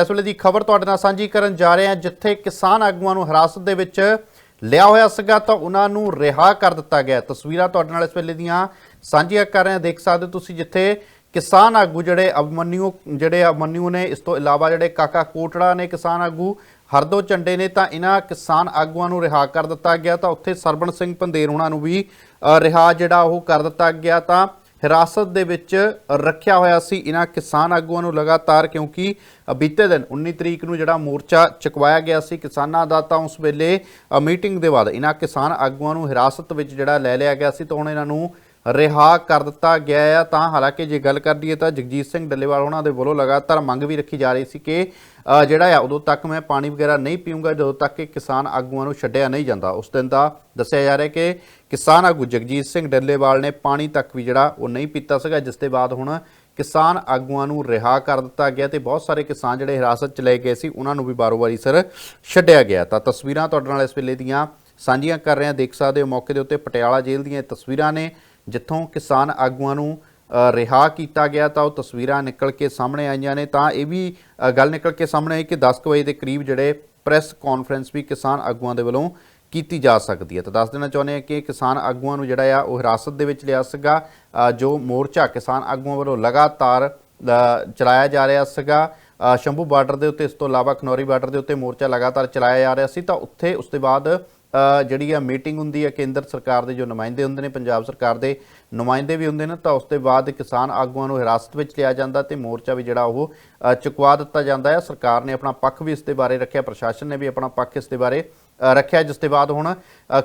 ਇਸ ਵੇਲੇ ਦੀ ਖਬਰ ਤੁਹਾਡੇ ਨਾਲ ਸਾਂਝੀ ਕਰਨ ਜਾ ਰਹੇ ਹਾਂ, ਜਿੱਥੇ ਕਿਸਾਨ ਆਗੂਆਂ ਨੂੰ ਹਿਰਾਸਤ ਦੇ ਵਿੱਚ ਲਿਆ ਹੋਇਆ ਸੀਗਾ ਤਾਂ ਉਹਨਾਂ ਨੂੰ ਰਿਹਾ ਕਰ ਦਿੱਤਾ ਗਿਆ। ਤਸਵੀਰਾਂ ਤੁਹਾਡੇ ਨਾਲ ਇਸ ਵੇਲੇ ਦੀਆਂ ਸਾਂਝੀਆਂ ਕਰ ਰਹੇ ਹਾਂ। ਦੇਖ ਸਕਦੇ ਹੋ ਤੁਸੀਂ ਜਿੱਥੇ ਕਿਸਾਨ ਆਗੂ ਜਿਹੜੇ ਅਭਮਨਿਊ ਜਿਹੜੇ ਅਭਮਨਿਊ ਨੇ, ਇਸ ਤੋਂ ਇਲਾਵਾ ਜਿਹੜੇ ਕਾਕਾ ਕੋਟੜਾ ਨੇ ਕਿਸਾਨ ਆਗੂ, ਹਰਦੋ ਚੰਡੇ ਨੇ, ਤਾਂ ਇਹਨਾਂ ਕਿਸਾਨ ਆਗੂਆਂ ਨੂੰ ਰਿਹਾ ਕਰ ਦਿੱਤਾ ਗਿਆ। ਤਾਂ ਉੱਥੇ ਸਰਬਣ ਸਿੰਘ ਪੰਦੇਰ ਉਹਨਾਂ ਨੂੰ ਵੀ ਰਿਹਾ ਜਿਹੜਾ ਉਹ ਕਰ ਦਿੱਤਾ ਗਿਆ। ਤਾਂ ਹਿਰਾਸਤ ਦੇ ਵਿੱਚ ਰੱਖਿਆ ਹੋਇਆ ਸੀ। ਇਹਨਾਂ ਕਿਸਾਨ ਆਗੂਆਂ ਨੂੰ ਲਗਾਤਾਰ ਕਿਉਂਕਿ ਬੀਤੇ ਦਿਨ 19 ਤਰੀਕ ਨੂੰ ਜਿਹੜਾ ਮੋਰਚਾ ਚੁਕਵਾਇਆ ਗਿਆ ਸੀ, ਕਿਸਾਨਾਂ ਦਾ, ਤਾਂ ਉਸ ਵੇਲੇ ਮੀਟਿੰਗ ਦੇ ਬਾਅਦ ਇਹਨਾਂ ਕਿਸਾਨ ਆਗੂਆਂ ਨੂੰ ਹਿਰਾਸਤ ਵਿੱਚ ਜਿਹੜਾ ਲੈ ਲਿਆ ਗਿਆ ਸੀ, ਤਾਂ ਹੁਣ ਇਹਨਾਂ ਨੂੰ ਰਿਹਾ ਕਰ ਦਿੱਤਾ ਗਿਆ ਆ, ਤਾਂ ਹਾਲਾਂਕਿ ਜੇ ਗੱਲ ਕਰ ਲਈਏ ਤਾਂ ਜਗਜੀਤ ਸਿੰਘ ਡੱਲੇਵਾਲ ਉਹਨਾਂ ਦੇ ਵੱਲੋਂ ਲਗਾਤਾਰ ਮੰਗ ਵੀ ਰੱਖੀ ਜਾ ਰਹੀ ਸੀ ਕਿ ਜਿਹੜਾ ਆ, ਉਦੋਂ ਤੱਕ ਮੈਂ ਪਾਣੀ ਵਗੈਰਾ ਨਹੀਂ ਪੀਊਂਗਾ, ਜਦੋਂ ਤੱਕ ਕਿ ਕਿਸਾਨ ਆਗੂਆਂ ਨੂੰ ਛੱਡਿਆ ਨਹੀਂ ਜਾਂਦਾ। ਉਸ ਦਿਨ ਦਾ ਦੱਸਿਆ ਜਾ ਰਿਹਾ ਕਿ ਕਿਸਾਨ ਆਗੂ ਜਗਜੀਤ ਸਿੰਘ ਡੱਲੇਵਾਲ ਨੇ ਪਾਣੀ ਤੱਕ ਵੀ ਜਿਹੜਾ ਉਹ ਨਹੀਂ ਪੀਤਾ ਸੀਗਾ, ਜਿਸ ਦੇ ਬਾਅਦ ਹੁਣ ਕਿਸਾਨ ਆਗੂਆਂ ਨੂੰ ਰਿਹਾ ਕਰ ਦਿੱਤਾ ਗਿਆ ਤੇ ਬਹੁਤ ਸਾਰੇ ਕਿਸਾਨ ਜਿਹੜੇ ਹਿਰਾਸਤ ਚ ਲਏ ਗਏ ਸੀ, ਉਹਨਾਂ ਨੂੰ ਵੀ ਬਾਰੋ-ਬਾਰੀ ਸਰ ਛੱਡਿਆ ਗਿਆ। ਤਾਂ ਤਸਵੀਰਾਂ ਤੁਹਾਡੇ ਨਾਲ ਇਸ ਵੇਲੇ ਦੀਆਂ ਸਾਂਝੀਆਂ ਕਰ ਰਹੇ ਹਾਂ। ਦੇਖ ਸਕਦੇ ਹੋ ਮੌਕੇ ਦੇ ਉੱਤੇ ਪਟਿਆਲਾ ਜੇਲ੍ਹ ਦੀਆਂ ਇਹ ਤਸਵੀਰਾਂ ਨੇ। ਜਿੱਥੋਂ ਕਿਸਾਨ ਆਗੂਆਂ ਨੂੰ ਅ, ਰਿਹਾ ਕੀਤਾ ਗਿਆ ਤਾਂ ਉਹ ਤਸਵੀਰਾਂ ਨਿਕਲ ਕੇ ਸਾਹਮਣੇ ਆਈਆਂ ਨੇ। ਤਾਂ ਇਹ ਵੀ ਗੱਲ ਨਿਕਲ ਕੇ ਸਾਹਮਣੇ ਆਈ ਕਿ 10 ਕੁ ਵਜੇ ਦੇ ਕਰੀਬ ਜਿਹੜੇ ਪ੍ਰੈਸ ਕਾਨਫਰੰਸ ਵੀ ਕਿਸਾਨ ਆਗੂਆਂ ਦੇ ਵੱਲੋਂ ਕੀਤੀ ਜਾ ਸਕਦੀ ਹੈ। ਤਾਂ ਦੱਸ ਦੇਣਾ ਚਾਹੁੰਦੇ ਹਾਂ ਕਿ ਕਿਸਾਨ ਆਗੂਆਂ ਨੂੰ ਜਿਹੜਾ ਆ ਉਹ ਹਿਰਾਸਤ ਦੇ ਵਿੱਚ ਲਿਆ ਸੀਗਾ ਜੋ ਮੋਰਚਾ ਕਿਸਾਨ ਆਗੂਆਂ ਵੱਲੋਂ ਲਗਾਤਾਰ ਚਲਾਇਆ ਜਾ ਰਿਹਾ ਸੀਗਾ। ਸ਼ੰਭੂ ਬਾਰਡਰ ਦੇ ਉੱਤੇ ਇਸ ਤੋਂ ਇਲਾਵਾ ਖਨੌਰੀ ਬਾਰਡਰ ਦੇ ਉੱਤੇ ਮੋਰਚਾ ਲਗਾਤਾਰ ਚਲਾਇਆ ਜਾ ਰਿਹਾ ਸੀ। ਤਾਂ ਉੱਥੇ ਉਸ ਤੋਂ ਬਾਅਦ ਜਿਹੜੀ ਆ ਮੀਟਿੰਗ ਹੁੰਦੀ ਹੈ ਕੇਂਦਰ ਸਰਕਾਰ ਦੇ ਜੋ ਨੁਮਾਇੰਦੇ ਹੁੰਦੇ ਨੇ, ਪੰਜਾਬ ਸਰਕਾਰ ਦੇ ਨੁਮਾਇੰਦੇ ਵੀ ਹੁੰਦੇ ਨੇ, ਤਾਂ ਉਸ ਤੋਂ ਬਾਅਦ ਕਿਸਾਨ ਆਗੂਆਂ ਨੂੰ ਹਿਰਾਸਤ ਵਿੱਚ ਲਿਆ ਜਾਂਦਾ ਤੇ ਮੋਰਚਾ ਵੀ ਜਿਹੜਾ ਉਹ ਚੁਕਵਾ ਦਿੱਤਾ ਜਾਂਦਾ ਹੈ ਸਰਕਾਰ ਨੇ ਆਪਣਾ ਪੱਖ ਵੀ ਇਸ ਦੇ ਬਾਰੇ ਰੱਖਿਆ, ਪ੍ਰਸ਼ਾਸਨ ਨੇ ਵੀ ਆਪਣਾ ਪੱਖ ਇਸ ਦੇ ਬਾਰੇ ਰੱਖਿਆ, ਜਿਸ ਦੇ ਬਾਅਦ ਹੁਣ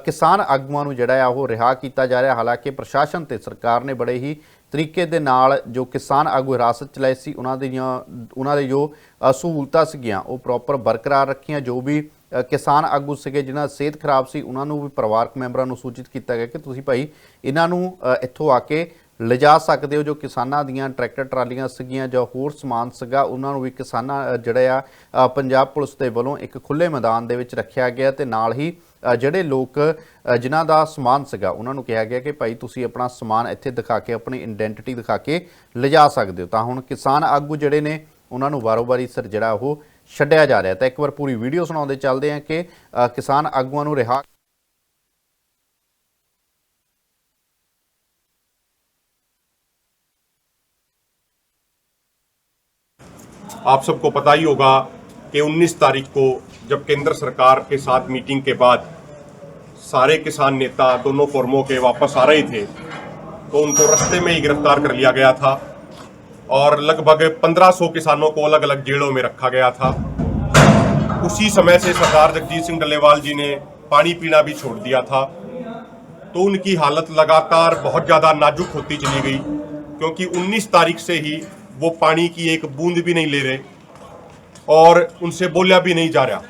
ਕਿਸਾਨ ਆਗੂਆਂ ਨੂੰ ਜਿਹੜਾ ਆ ਉਹ ਰਿਹਾ ਕੀਤਾ ਜਾ ਰਿਹਾ। ਹਾਲਾਂਕਿ ਪ੍ਰਸ਼ਾਸਨ ਤੇ ਸਰਕਾਰ ਨੇ ਬੜੇ ਹੀ ਤਰੀਕੇ ਦੇ ਨਾਲ ਜੋ ਕਿਸਾਨ ਆਗੂ ਹਿਰਾਸਤ ਚ ਲਏ ਸੀ, ਉਹਨਾਂ ਦੀਆਂ, ਉਹਨਾਂ ਦੇ ਜੋ ਸਹੂਲਤਾਂ ਸੀਗੀਆਂ, ਉਹ ਪ੍ਰੋਪਰ ਬਰਕਰਾਰ ਰੱਖੀਆਂ। ਜੋ ਵੀ ਕਿਸਾਨ ਆਗੂ ਸੀਗੇ, ਜਿਨ੍ਹਾਂ ਸਿਹਤ ਖਰਾਬ ਸੀ, ਉਹਨਾਂ ਨੂੰ ਵੀ ਪਰਿਵਾਰਕ ਮੈਂਬਰਾਂ ਨੂੰ ਸੂਚਿਤ ਕੀਤਾ ਗਿਆ ਕਿ ਤੁਸੀਂ ਭਾਈ ਇਹਨਾਂ ਨੂੰ ਇੱਥੋਂ ਆ ਕੇ ਲਿਜਾ ਸਕਦੇ ਹੋ, ਜੋ ਕਿਸਾਨਾਂ ਦੀਆਂ ਟਰੈਕਟਰ ਟਰਾਲੀਆਂ ਸੀਗੀਆਂ ਜਾਂ ਹੋਰ ਸਮਾਨ ਸੀਗਾ, ਉਹਨਾਂ ਨੂੰ ਵੀ ਕਿਸਾਨਾਂ ਜਿਹੜਾ ਆ ਪੰਜਾਬ ਪੁਲਿਸ ਦੇ ਵੱਲੋਂ ਇੱਕ ਖੁੱਲੇ ਮੈਦਾਨ ਦੇ ਵਿੱਚ ਰੱਖਿਆ ਗਿਆ ਤੇ ਨਾਲ ਹੀ ਜਿਹੜੇ ਲੋਕ ਜਿਨ੍ਹਾਂ ਦਾ ਸਮਾਨ ਸੀਗਾ, ਉਹਨਾਂ ਨੂੰ ਕਿਹਾ ਗਿਆ ਕਿ ਭਾਈ ਤੁਸੀਂ ਆਪਣਾ ਸਮਾਨ ਇੱਥੇ ਦਿਖਾ ਕੇ, ਆਪਣੀ ਆਇਡੈਂਟੀਟੀ ਦਿਖਾ ਕੇ ਲਿਜਾ ਸਕਦੇ ਹੋ। ਤਾਂ ਹੁਣ ਕਿਸਾਨ ਆਗੂ ਜਿਹੜੇ ਨੇ, ਉਹਨਾਂ ਨੂੰ ਵਾਰੋ-ਵਾਰੀ ਸਰ ਜਿਹੜਾ ਉਹ ਛੱਡਿਆ ਜਾ ਰਿਹਾ ਤਾਂ ਇੱਕ ਵਾਰ ਪੂਰੀ ਵੀਡੀਓ ਸੁਣਾਉਂਦੇ ਚੱਲਦੇ ਹਾਂ ਕਿ ਅ, ਕਿਸਾਨ ਆਗੂਆਂ ਨੂੰ ਰਿਹਾ आप सबको पता ही होगा कि 19 तारीख को जब केंद्र सरकार के साथ मीटिंग के बाद सारे किसान नेता दोनों फोरमों के वापस आ रहे थे तो उनको रास्ते में ही गिरफ्तार कर लिया गया था और लगभग 1500 किसानों को अलग अलग जेलों में रखा गया था। उसी समय से सरदार जगजीत सिंह डल्लेवाल जी ने पानी पीना भी छोड़ दिया था। तो उनकी हालत लगातार बहुत ज़्यादा नाजुक होती चली गई, क्योंकि 19 तारीख से ही वो पानी की एक बूंद भी नहीं ले रहे और उनसे बोलिया भी नहीं जा रहा।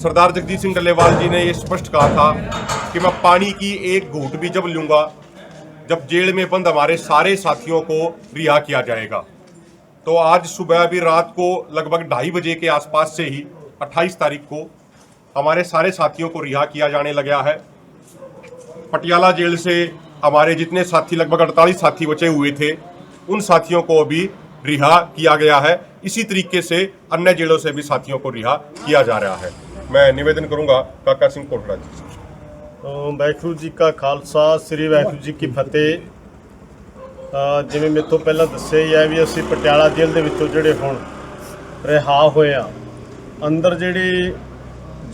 सरदार जगजीत सिंह डल्लेवाल जी ने ये स्पष्ट कहा था कि मैं पानी की एक घूट भी जब लूँगा जब जेल में बंद हमारे सारे साथियों को रिहा किया जाएगा। तो आज सुबह अभी रात को लगभग ढाई बजे के आसपास से ही 28 तारीख को हमारे सारे साथियों को रिहा किया जाने लगा है। पटियाला जेल से हमारे जितने साथी, लगभग 48 साथी बचे हुए थे, उन साथियों को अभी रिहा किया गया है। इसी तरीके से अन्य जेलों से भी साथियों को रिहा किया जा रहा है। मैं निवेदन करूँगा काका सिंह कोटड़ा जी से। ਵਾਹਿਗੁਰੂ ਜੀ ਕਾ ਖਾਲਸਾ, ਸ੍ਰੀ ਵਾਹਿਗੁਰੂ ਜੀ ਕੀ ਫਤਿਹ। ਜਿਵੇਂ ਮੇਰੇ ਤੋਂ ਪਹਿਲਾਂ ਦੱਸਿਆ ਹੀ ਹੈ ਵੀ ਅਸੀਂ ਪਟਿਆਲਾ ਜੇਲ੍ਹ ਦੇ ਵਿੱਚੋਂ ਜਿਹੜੇ ਹੁਣ ਰਿਹਾ ਹੋਏ ਆ ਅੰਦਰ ਜਿਹੜੀ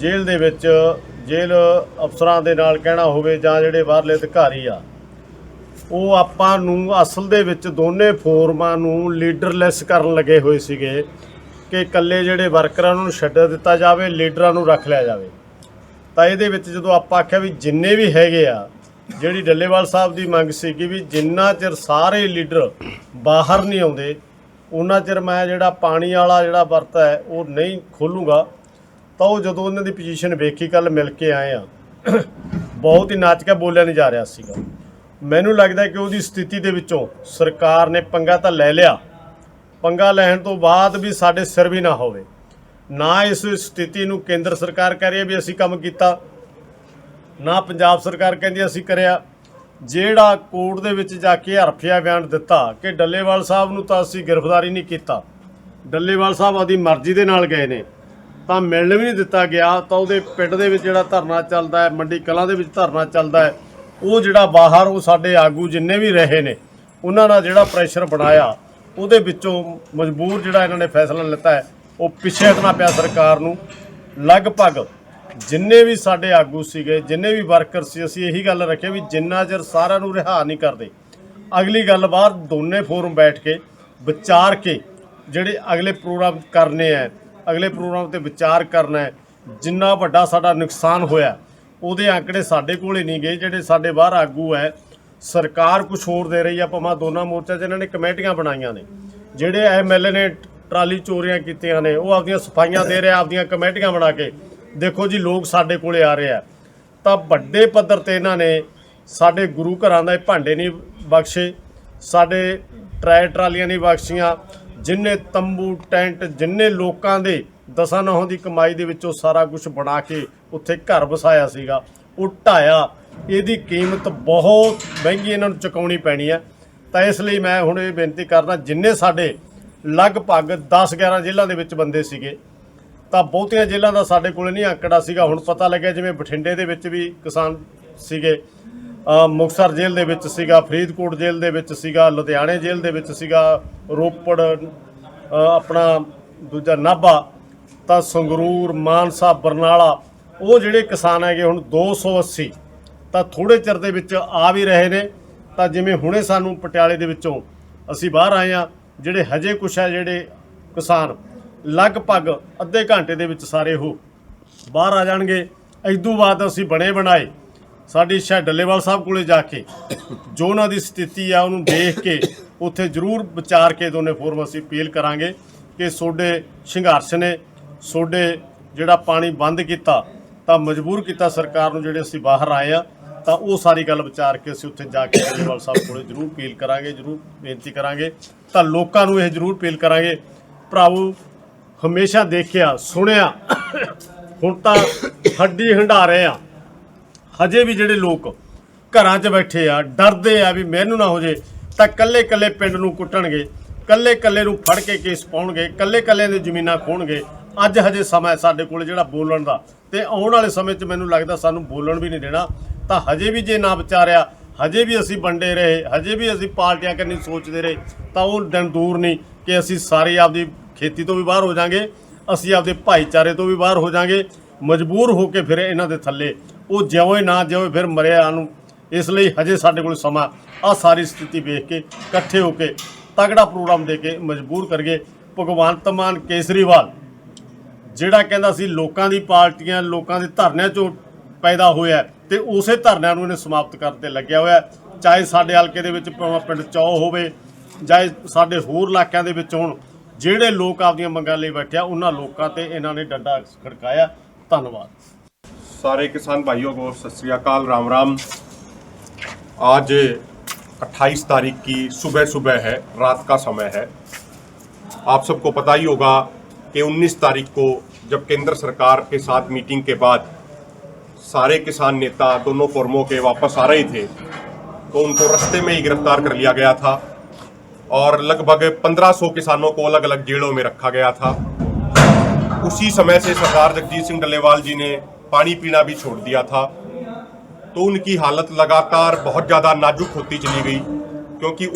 ਜੇਲ੍ਹ ਦੇ ਵਿੱਚ ਜੇਲ੍ਹ ਅਫਸਰਾਂ ਦੇ ਨਾਲ ਕਹਿਣਾ ਹੋਵੇ ਜਾਂ ਜਿਹੜੇ ਬਾਹਰਲੇ ਅਧਿਕਾਰੀ ਆ, ਉਹ ਆਪਾਂ ਨੂੰ ਅਸਲ ਦੇ ਵਿੱਚ ਦੋਨੇ ਫੋਰਮਾਂ ਨੂੰ ਲੀਡਰਲੈਸ ਕਰਨ ਲੱਗੇ ਹੋਏ ਸੀਗੇ ਕਿ ਇਕੱਲੇ ਜਿਹੜੇ ਵਰਕਰਾਂ ਨੂੰ ਛੱਡ ਦਿੱਤਾ ਜਾਵੇ, ਲੀਡਰਾਂ ਨੂੰ ਰੱਖ ਲਿਆ ਜਾਵੇ। ਤਾਂ ਇਹਦੇ ਵਿੱਚ ਜਦੋਂ ਆਪਾਂ ਆਖਿਆ ਵੀ ਜਿੰਨੇ ਵੀ ਹੈਗੇ ਆ, ਜਿਹੜੀ ਡੱਲੇਵਾਲ ਸਾਹਿਬ ਦੀ ਮੰਗ ਸੀ ਕਿ ਵੀ ਜਿੰਨਾ ਚਿਰ ਸਾਰੇ ਲੀਡਰ ਬਾਹਰ ਨਹੀਂ ਆਉਂਦੇ, ਉਹਨਾਂ ਚਿਰ ਮੈਂ ਜਿਹੜਾ ਪਾਣੀ ਵਾਲਾ ਜਿਹੜਾ ਵਰਤ ਹੈ, ਉਹ ਨਹੀਂ ਖੋਲੂਗਾ। ਤਾਂ ਉਹ ਜਦੋਂ ਉਹਨਾਂ ਦੀ ਪੋਜੀਸ਼ਨ ਵੇਖੀ ਕੱਲ ਮਿਲ ਕੇ ਆਏ ਆ, ਬਹੁਤ ਹੀ ਨਾਚ ਕੇ ਬੋਲਿਆ ਨਹੀਂ ਜਾ ਰਿਹਾ ਸੀਗਾ। ਮੈਨੂੰ ਲੱਗਦਾ ਕਿ ਉਹਦੀ ਸਥਿਤੀ ਦੇ ਵਿੱਚੋਂ ਸਰਕਾਰ ਨੇ ਪੰਗਾ ਤਾਂ ਲੈ ਲਿਆ, ਪੰਗਾ ਲੈਣ ਤੋਂ ਬਾਅਦ ਵੀ ਸਾਡੇ ਸਿਰ ਵੀ ਨਾ ਹੋਵੇ। ਨਾ ਇਸ ਸਥਿਤੀ ਨੂੰ ਕੇਂਦਰ ਸਰਕਾਰ ਕਹਿ ਰਹੀ ਹੈ ਵੀ ਅਸੀਂ ਕੰਮ ਕੀਤਾ। ਨਾ ਪੰਜਾਬ ਸਰਕਾਰ ਕਹਿੰਦੀ ਅਸੀਂ ਕਰਿਆ। ਜਿਹੜਾ ਕੋਰਟ ਦੇ ਵਿੱਚ ਜਾ ਕੇ ਹਰਫਿਆ ਬਿਆਨ ਦਿੱਤਾ ਕਿ ਡੱਲੇਵਾਲ ਸਾਹਿਬ ਨੂੰ ਤਾਂ ਅਸੀਂ ਗ੍ਰਿਫਤਾਰੀ ਨਹੀਂ ਕੀਤਾ। ਡੱਲੇਵਾਲ ਸਾਹਿਬ ਆਪਦੀ ਮਰਜ਼ੀ ਦੇ ਨਾਲ ਗਏ ਨੇ। ਤਾਂ ਮਿਲਣ ਵੀ ਨਹੀਂ ਦਿੱਤਾ ਗਿਆ, ਤਾਂ ਉਹਦੇ ਪਿੰਡ ਦੇ ਵਿੱਚ ਜਿਹੜਾ ਧਰਨਾ ਚੱਲਦਾ ਹੈ, ਮੰਡੀ ਕਲਾਂ ਦੇ ਵਿੱਚ ਧਰਨਾ ਚੱਲਦਾ ਹੈ, ਉਹ ਜਿਹੜਾ ਬਾਹਰ, ਉਹ ਸਾਡੇ ਆਗੂ ਜਿੰਨੇ ਵੀ ਰਹੇ ਨੇ, ਉਹਨਾਂ ਨਾਲ ਜਿਹੜਾ ਪ੍ਰੈਸ਼ਰ ਬਣਾਇਆ, ਉਹਦੇ ਵਿੱਚੋਂ ਮਜਬੂਰ ਜਿਹੜਾ ਇਹਨਾਂ ਨੇ ਫੈਸਲਾ ਲਿੱਤਾ ਹੈ। ਉਹ ਪਿੱਛੇ ਹਟਣਾ ਪਿਆ ਸਰਕਾਰ ਨੂੰ। ਲਗਭਗ ਜਿੰਨੇ ਵੀ ਸਾਡੇ ਆਗੂ ਸੀਗੇ, ਜਿੰਨੇ ਵੀ ਵਰਕਰ ਸੀ, ਅਸੀਂ ਇਹੀ ਗੱਲ ਰੱਖਿਆ ਵੀ ਜਿੰਨਾ ਚਿਰ ਸਾਰਿਆਂ ਨੂੰ ਰਿਹਾ ਨਹੀਂ ਕਰਦੇ, ਅਗਲੀ ਗੱਲ ਬਾਹਰ ਦੋਨੇ ਫੋਰਮ ਬੈਠ ਕੇ ਵਿਚਾਰ ਕੇ ਜਿਹੜੇ ਅਗਲੇ ਪ੍ਰੋਗਰਾਮ ਕਰਨੇ ਆ, ਅਗਲੇ ਪ੍ਰੋਗਰਾਮ ਤੇ ਵਿਚਾਰ ਕਰਨਾ ਹੈ, ਜਿੰਨਾ ਵੱਡਾ ਸਾਡਾ ਨੁਕਸਾਨ ਹੋਇਆ, ਉਹਦੇ ਅੰਕੜੇ ਸਾਡੇ ਕੋਲੇ ਨਹੀਂ ਗਏ, ਜਿਹੜੇ ਸਾਡੇ ਬਾਹਰ ਆਗੂ ਹੈ, ਸਰਕਾਰ ਕੁਝ ਹੋਰ ਦੇ ਰਹੀ ਆ, ਭਾਵੇਂ ਦੋਨਾਂ ਮੋਰਚਾ 'ਚ ਇਹਨਾਂ ਨੇ ਕਮੇਟੀਆਂ ਬਣਾਈਆਂ ਨੇ, ਜਿਹੜੇ ਐਮਐਲਏ ਨੇ ਟਰਾਲੀ ਚੋਰੀਆਂ ਕੀਤੀਆਂ ਨੇ, ਉਹ ਆਪਦੀਆਂ ਸਫਾਈਆਂ ਦੇ ਰਿਹਾ, ਆਪਦੀਆਂ ਕਮੇਟੀਆਂ ਬਣਾ ਕੇ। ਦੇਖੋ ਜੀ, ਲੋਕ ਸਾਡੇ ਕੋਲੇ ਆ ਰਹੇ ਆ। ਤਾਂ ਵੱਡੇ ਪੱਧਰ ਤੇ ਇਹਨਾਂ ਨੇ ਸਾਡੇ ਗੁਰੂ ਘਰਾਂ ਦਾ ਇਹ ਭਾਂਡੇ ਨਹੀਂ ਬਖਸ਼ੇ, ਸਾਡੇ ਟਰੈ ਟਰਾਲੀਆਂ ਨਹੀਂ ਬਖਸ਼ੀਆਂ, ਜਿੰਨੇ ਤੰਬੂ, ਟੈਂਟ, ਜਿੰਨੇ ਲੋਕਾਂ ਦੇ ਦਸਾਂ ਨਹੁੰ ਦੀ ਕਮਾਈ ਦੇ ਵਿੱਚੋਂ ਸਾਰਾ ਕੁਝ ਬਣਾ ਕੇ ਉੱਥੇ ਘਰ ਵਸਾਇਆ ਸੀਗਾ, ਉਹ ਢਾਇਆ, ਇਹਦੀ ਕੀਮਤ ਬਹੁਤ ਮਹਿੰਗੀ ਇਹਨਾਂ ਨੂੰ ਚੁਕਾਉਣੀ ਪੈਣੀ ਹੈ। ਤਾਂ ਇਸ ਲਈ ਮੈਂ ਹੁਣ ਇਹ ਬੇਨਤੀ ਕਰਦਾ, ਜਿੰਨੇ ਸਾਡੇ ਲਗਭਗ 10 11 ਜ਼ਿਲ੍ਹਿਆਂ ਦੇ ਵਿੱਚ ਬੰਦੇ ਸੀਗੇ। ਤਾਂ ਬਹੁਤੀਆਂ ਜੇਲ੍ਹਾਂ ਦਾ ਸਾਡੇ ਕੋਲ ਨਹੀਂ ਅੰਕੜਾ ਸੀਗਾ। ਹੁਣ ਪਤਾ ਲੱਗਿਆ ਜਿਵੇਂ ਬਠਿੰਡੇ ਦੇ ਵਿੱਚ ਵੀ ਕਿਸਾਨ ਸੀਗੇ ਅ, ਮੁਕਤਸਰ ਜੇਲ੍ਹ ਦੇ ਵਿੱਚ ਸੀਗਾ ਫਰੀਦਕੋਟ ਜੇਲ੍ਹ ਦੇ ਵਿੱਚ ਸੀਗਾ ਲੁਧਿਆਣੇ ਜੇਲ੍ਹ ਦੇ ਵਿੱਚ ਸੀਗਾ ਰੋਪੜ ਆਪਣਾ ਦੂਜਾ ਨਾਭਾ ਤਾਂ ਸੰਗਰੂਰ ਮਾਨਸਾ ਬਰਨਾਲਾ ਉਹ ਜਿਹੜੇ ਕਿਸਾਨ ਹੈਗੇ ਹੁਣ 280 ਤਾਂ ਥੋੜੇ ਚਿਰ ਦੇ ਵਿੱਚ ਆ ਵੀ ਰਹੇ ਨੇ। ਤਾਂ ਜਿਵੇਂ ਹੁਣੇ ਸਾਨੂੰ ਪਟਿਆਲੇ ਦੇ ਵਿੱਚੋਂ ਅਸੀਂ ਬਾਹਰ ਆਏ ਆ ਜਿਹੜੇ ਹਜੇ ਕੁਛ ਹੈ ਜਿਹੜੇ ਕਿਸਾਨ ਲਗਭਗ ਅੱਧੇ ਘੰਟੇ ਦੇ ਵਿੱਚ ਸਾਰੇ ਉਹ ਬਾਹਰ ਆ ਜਾਣਗੇ। ਇਦੋਂ ਬਾਅਦ ਅਸੀਂ ਬਣੇ ਬਣਾਏ। ਸਾਡੀ ਸ਼ਾਹ ਡੱਲੇਵਾਲ ਸਾਹਿਬ ਕੋਲੇ ਜਾ ਕੇ ਜੋ ਉਹਨਾਂ ਦੀ ਸਥਿਤੀ ਆ, ਉਹਨੂੰ ਦੇਖ ਕੇ ਉੱਥੇ ਜ਼ਰੂਰ ਵਿਚਾਰ ਕੇ ਦੋਨੇ ਫੋਰਮ ਅਸੀਂ ਅਪੀਲ ਕਰਾਂਗੇ ਕਿ ਤੁਹਾਡੇ ਸੰਘਰਸ਼ ਨੇ ਤੁਹਾਡੇ ਜਿਹੜਾ ਪਾਣੀ ਬੰਦ ਕੀਤਾ ਤਾਂ ਮਜਬੂਰ ਕੀਤਾ ਸਰਕਾਰ ਨੂੰ ਜਿਹੜੇ ਅਸੀਂ ਬਾਹਰ ਆਏ ਆ। ਤਾਂ ਉਹ ਸਾਰੀ ਗੱਲ ਵਿਚਾਰ ਕੇ ਅਸੀਂ ਉੱਥੇ ਜਾ ਕੇ ਕੇਜਰੀਵਾਲ ਸਾਹਿਬ ਕੋਲੇ ਜ਼ਰੂਰ ਅਪੀਲ ਕਰਾਂਗੇ, ਜ਼ਰੂਰ ਬੇਨਤੀ ਕਰਾਂਗੇ। ਤਾਂ ਲੋਕਾਂ ਨੂੰ ਇਹ ਜ਼ਰੂਰ ਅਪੀਲ ਕਰਾਂਗੇ। ਭਰਾਵੋ, ਹਮੇਸ਼ਾ ਦੇਖਿਆ, ਸੁਣਿਆ, ਹੁਣ ਤਾਂ ਹੱਡੀ ਹੰਡਾ ਰਹੇ ਆ। ਹਜੇ ਵੀ ਜਿਹੜੇ ਲੋਕ ਘਰਾਂ 'ਚ ਬੈਠੇ ਆ, ਡਰਦੇ ਆ ਵੀ ਮੈਨੂੰ ਨਾ ਹੋ ਜੇ, ਤਾਂ ਕੱਲੇ ਕੱਲੇ ਪਿੰਡ ਨੂੰ ਕੁੱਟਣਗੇ ਕੱਲੇ ਕੱਲੇ ਨੂੰ ਫੜ ਕੇ ਕੇਸ ਪਾਉਣਗੇ ਕੱਲੇ ਕੱਲੇ ਦੀ ਜ਼ਮੀਨਾਂ ਖੋਣਗੇ। ਅੱਜ ਹਜੇ ਸਮਾਂ ਸਾਡੇ ਕੋਲ ਜਿਹੜਾ ਬੋਲਣ ਦਾ। ਤੇ ਆਉਣ ਵਾਲੇ ਸਮੇਂ 'ਚ ਮੈਨੂੰ ਲੱਗਦਾ ਸਾਨੂੰ ਬੋਲਣ ਵੀ ਨਹੀਂ ਦੇਣਾ। ਤਾਂ ਹਜੇ ਵੀ ਜੇ ਨਾ ਵਿਚਾਰਿਆ, ਹਜੇ ਵੀ ਅਸੀਂ ਵੰਡੇ ਰਹੇ, ਹਜੇ ਵੀ ਅਸੀਂ ਪਾਰਟੀਆਂ ਕਰਨੀ ਸੋਚਦੇ ਰਹੇ, ਤਾਂ ਉਹ ਦਿਨ ਦੂਰ ਨਹੀਂ ਕਿ ਅਸੀਂ ਸਾਰੇ ਆਪਦੀ ਖੇਤੀ ਤੋਂ ਵੀ ਬਾਹਰ ਹੋ ਜਾਾਂਗੇ, ਅਸੀਂ ਆਪਦੇ ਭਾਈਚਾਰੇ ਤੋਂ ਵੀ ਬਾਹਰ ਹੋ ਜਾਾਂਗੇ, ਮਜਬੂਰ ਹੋ ਕੇ ਫਿਰ ਇਹਨਾਂ ਦੇ ਥੱਲੇ। ਉਹ ਜਿਉਂ ਨਾ ਜਿਉਂ ਫਿਰ ਮਰਿਆ ਨੂੰ, ਇਸ ਲਈ ਹਜੇ ਸਾਡੇ ਕੋਲ ਸਮਾਂ। ਆ ਸਾਰੀ ਸਥਿਤੀ ਵੇਖ ਕੇ, ਇਕੱਠੇ ਹੋ ਕੇ ਤਗੜਾ ਪ੍ਰੋਗਰਾਮ ਦੇ ਕੇ ਮਜਬੂਰ ਕਰਗੇ ਭਗਵੰਤ ਮਾਨ ਕੇਸਰੀਵਾਲ, ਜਿਹੜਾ ਕਹਿੰਦਾ ਸੀ ਲੋਕਾਂ ਦੀ ਪਾਰਟੀਆਂ, ਲੋਕਾਂ ਦੇ ਧਰਨਿਆਂ ਚੋਂ ਪੈਦਾ ਹੋਇਆ ਤੇ ਉਸੇ ਧਰਨਿਆਂ ਨੂੰ ਇਹਨੇ ਸਮਾਪਤ ਕਰਨ ਤੇ ਲੱਗਿਆ ਹੋਇਆ ਚਾਹੇ ਸਾਡੇ ਹਲਕੇ ਦੇ ਵਿੱਚ ਭਾਵੇਂ ਪਿੰਡ ਚੌ ਹੋਵੇ ਚਾਹੇ ਸਾਡੇ ਹੋਰ ਇਲਾਕਿਆਂ ਦੇ ਵਿੱਚ ਹੁਣ ਜਿਹੜੇ ਲੋਕ ਆਪਦੀਆਂ ਮੰਗਾਂ ਲਈ ਬੈਠੇ ਆ ਉਹਨਾਂ ਲੋਕਾਂ ਤੇ ਇਹਨਾਂ ਨੇ ਡੰਡਾ ਖੜਕਾਇਆ ਧੰਨਵਾਦ सारे किसान भाइयों को सत श्री अकाल राम राम आज 28 तारीख की सुबह सुबह है रात का समय है आप सबको पता ही होगा कि 19 तारीख को जब केंद्र सरकार के साथ मीटिंग के बाद सारे किसान नेता दोनों फोरमों के वापस आ रहे थे तो उनको रास्ते में ही गिरफ़्तार कर लिया गया था और लगभग 1500 किसानों को अलग अलग जेलों में रखा गया था। उसी समय से सरदार जगजीत सिंह डल्लेवाल जी ने पानी पीना भी छोड़ दिया था तो उनकी हालत लगातार बहुत ज़्यादा नाजुक होती चली गई, क्योंकि